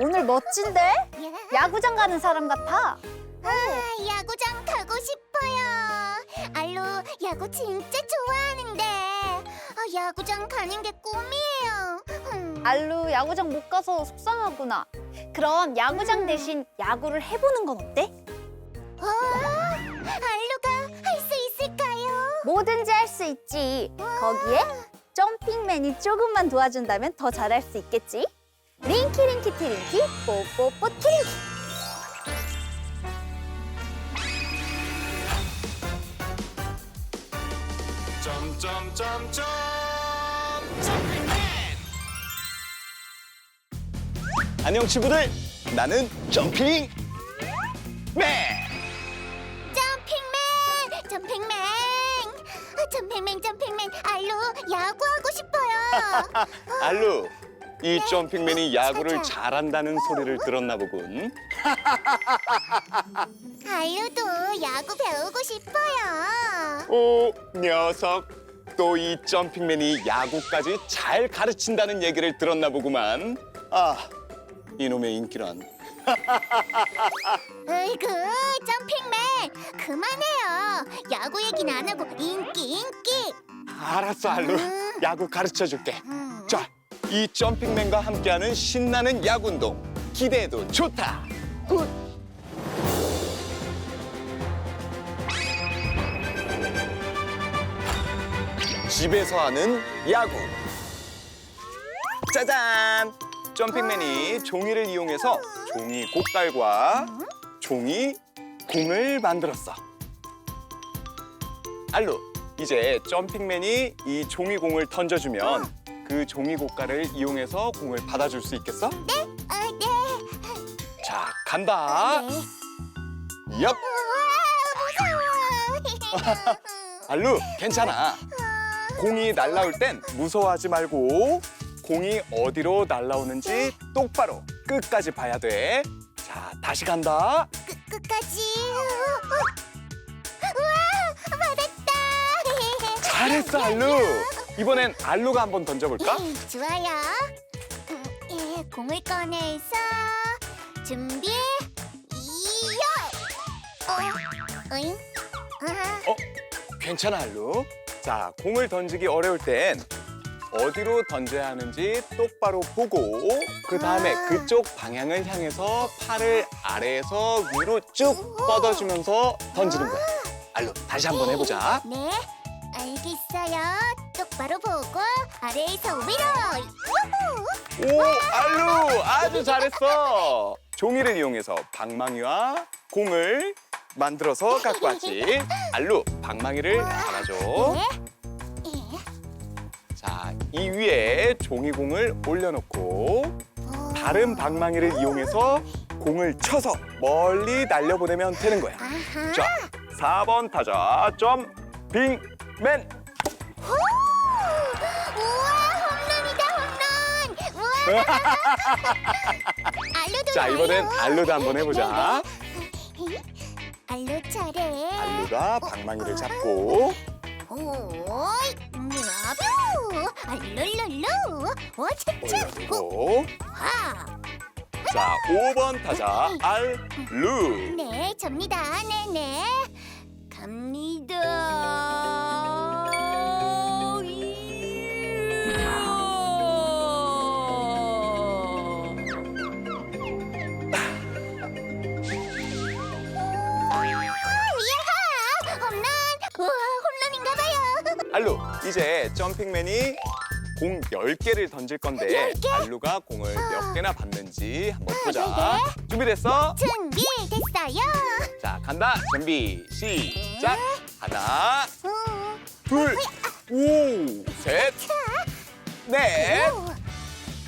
오늘 멋진데? 야구장 가는 사람 같아. 아, 야구장 가고 싶어요. 알로 야구 진짜 좋아하는데 아, 야구장 가는 게 꿈이에요. 음. 알루, 야구장 못 가서 속상하구나. 그럼 야구장 대신 야구를 해보는 건 어때? 어? 알로가 할 수 있을까요? 뭐든지 할 수 있지. 거기에 점핑맨이 조금만 도와준다면 더 잘할 수 있겠지. 링키 링키 티링키 뽀뽀뽀 티링키. 점점점점. 점핑맨. 안녕 친구들. 나는 점핑 맨. 점핑맨, 점핑맨, 아, 점핑맨, 점핑맨, 알로 야구하고 싶어요. 알루 이 점핑맨이 야구를. 잘한다는 소리를 들었나 보군 알로도 야구 배우고 싶어요. 오 녀석 또 이 점핑맨이 야구까지 잘 가르친다는 얘기를 들었나 보구만 아 이놈의 인기란 으이구, 점핑맨, 그만해요. 야구 얘기는 안 하고 인기, 인기. 알았어 알루 음. 야구 가르쳐 줄게 음. 자, 이 점핑맨과 함께하는 신나는 야구 운동 기대해도 좋다. 굿. 집에서 하는 야구. 짜잔! 점핑맨이 종이를 이용해서 종이 곡깔과 종이 공을 만들었어. 알루, 이제 점핑맨이 이 종이 공을 던져주면 그 종이 곡깔을 이용해서 공을 받아줄 수 있겠어? 아, 네. 자, 간다. 네. 얍! 우와, 무서워. 알루, 괜찮아. 공이 날라올 땐 무서워하지 말고 공이 어디로 날라오는지 똑바로 끝까지 봐야 돼. 자, 다시 간다. 끝, 끝까지. 우와, 받았다. 잘했어, 알루. 이번엔 알루가 한번 던져볼까? 예, 좋아요. 음, 예, 공을 꺼내서 준비. 이요. 어, 어잉? 아, 어, 괜찮아, 알루. 자, 공을 던지기 어려울 땐 어디로 던져야 하는지 똑바로 보고 그 다음에 아. 그쪽 방향을 향해서 팔을 아래에서 위로 쭉 뻗어주면서 던지는 거야. 알루, 다시 한번 해보자. 네, 알겠어요. 똑바로 보고 아래에서 위로. 우후. 오, 알루, 아주 잘했어. 종이를 이용해서 방망이와 공을 만들어서 갖고 왔지. 알루, 방망이를 달아줘. 네. 예. 자, 이 위에 종이공을 올려놓고 어. 다른 방망이를 이용해서 공을 쳐서 멀리 날려보내면 되는 거야. 아하. 자, 4번 타자 점핑 맨. 우와, 홈런이다, 홈런. 우와. 알로도 자, 이번엔 나요. 알루도 한번 해보자. 알로 차례. 알루가 방망이를 잡고 오이, 나뷰. 알룰룰루. 와, 차차. 올려주고 와. 자, 5번 타자 알루. 네, 접니다. 네네. 알루, 이제 점핑맨이 공 10개를 던질 건데 10개? 알루가 공을 몇 개나 받는지 한번 보자. 네, 준비됐어? 준비됐어요. 자, 간다. 준비, 시작. 하나, 음, 둘, 오, 셋, 넷, 오.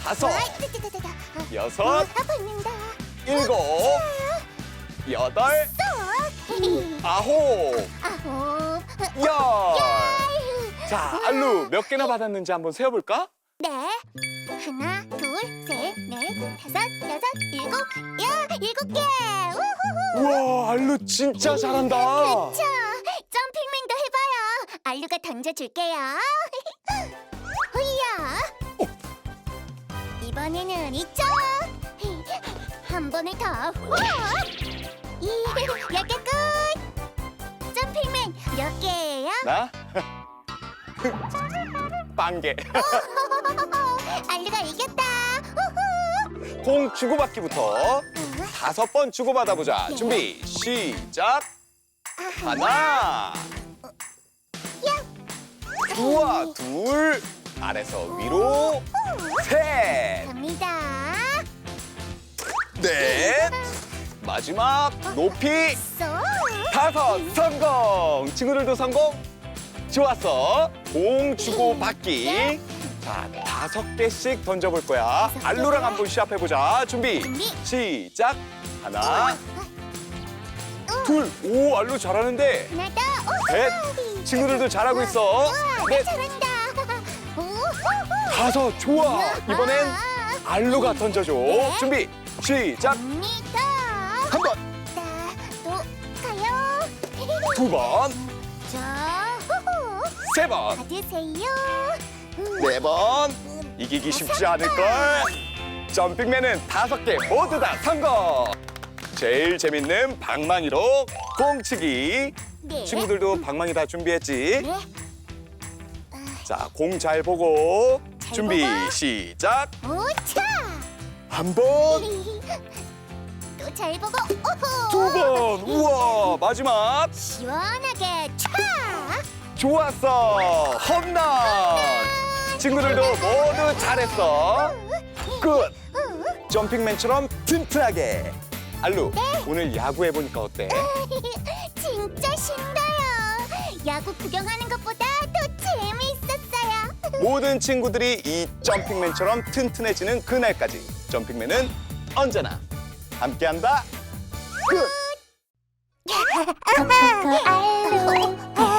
다섯. 어, 여섯, 어, 아팠는다. 일곱, 여덟, 또. 아홉, 아홉. 열. 자, 알루 몇 개나 받았는지 한번 세어볼까? 네. 하나, 둘, 셋, 넷, 다섯, 여섯, 일곱. 야, 일곱 개. 우후후. 우와, 알루 진짜 잘한다. 그쵸. 점핑맨도 해봐요. 알루가 던져줄게요. 후이야. 이번에는 이쪽. 한 번에 더. 후! 이, 열개 끝. 점핑맨 몇 개예요? 나? 빵개. 알루가 이겼다. 후후. 공 주고받기부터 다섯 번 주고받아 보자. 네. 준비 시작. 하나. 우와 둘. 아래서 위로 셋. 갑니다. 넷. 마지막 높이 쏘. 다섯 성공. 친구들도 성공. 좋았어. 공 주고 받기. 자 다섯 개씩 던져볼 거야. 개. 한번 시합해 보자. 준비 준비. 시작. 하나. 어, 둘. 오 알루 잘하는데. 하나 더. 오, 넷. 친구들도 잘하고 있어. 우와, 넷. 잘한다. 오, 다섯. 좋아. 이번엔 아, 알루가 던져줘. 네. 준비 시작. 갑니다. 한 번, 자, 또 가요. 두 번, 자. 세 번, 받으세요. 네 번. 이기기 쉽지 않을걸. 점핑맨은 다섯 개 모두 다 성공. 제일 재밌는 방망이로 공치기. 네. 친구들도 방망이 다 준비했지? 네. 자, 공 잘 보고 잘 준비 보고. 시작. 오차. 한 번, 또 잘 보고 오호. 두 번. 우와, 마지막. 시원하게 차. 좋았어. 홈런. 친구들도 모두 잘했어. 끝. 점핑맨처럼 튼튼하게. 알루, 오늘 야구 해보니까 어때? 진짜 신나요. 야구 구경하는 것보다 더 재미있었어요. 모든 친구들이 이 점핑맨처럼 튼튼해지는 그날까지 점핑맨은 언제나 함께한다. 끝. 코코코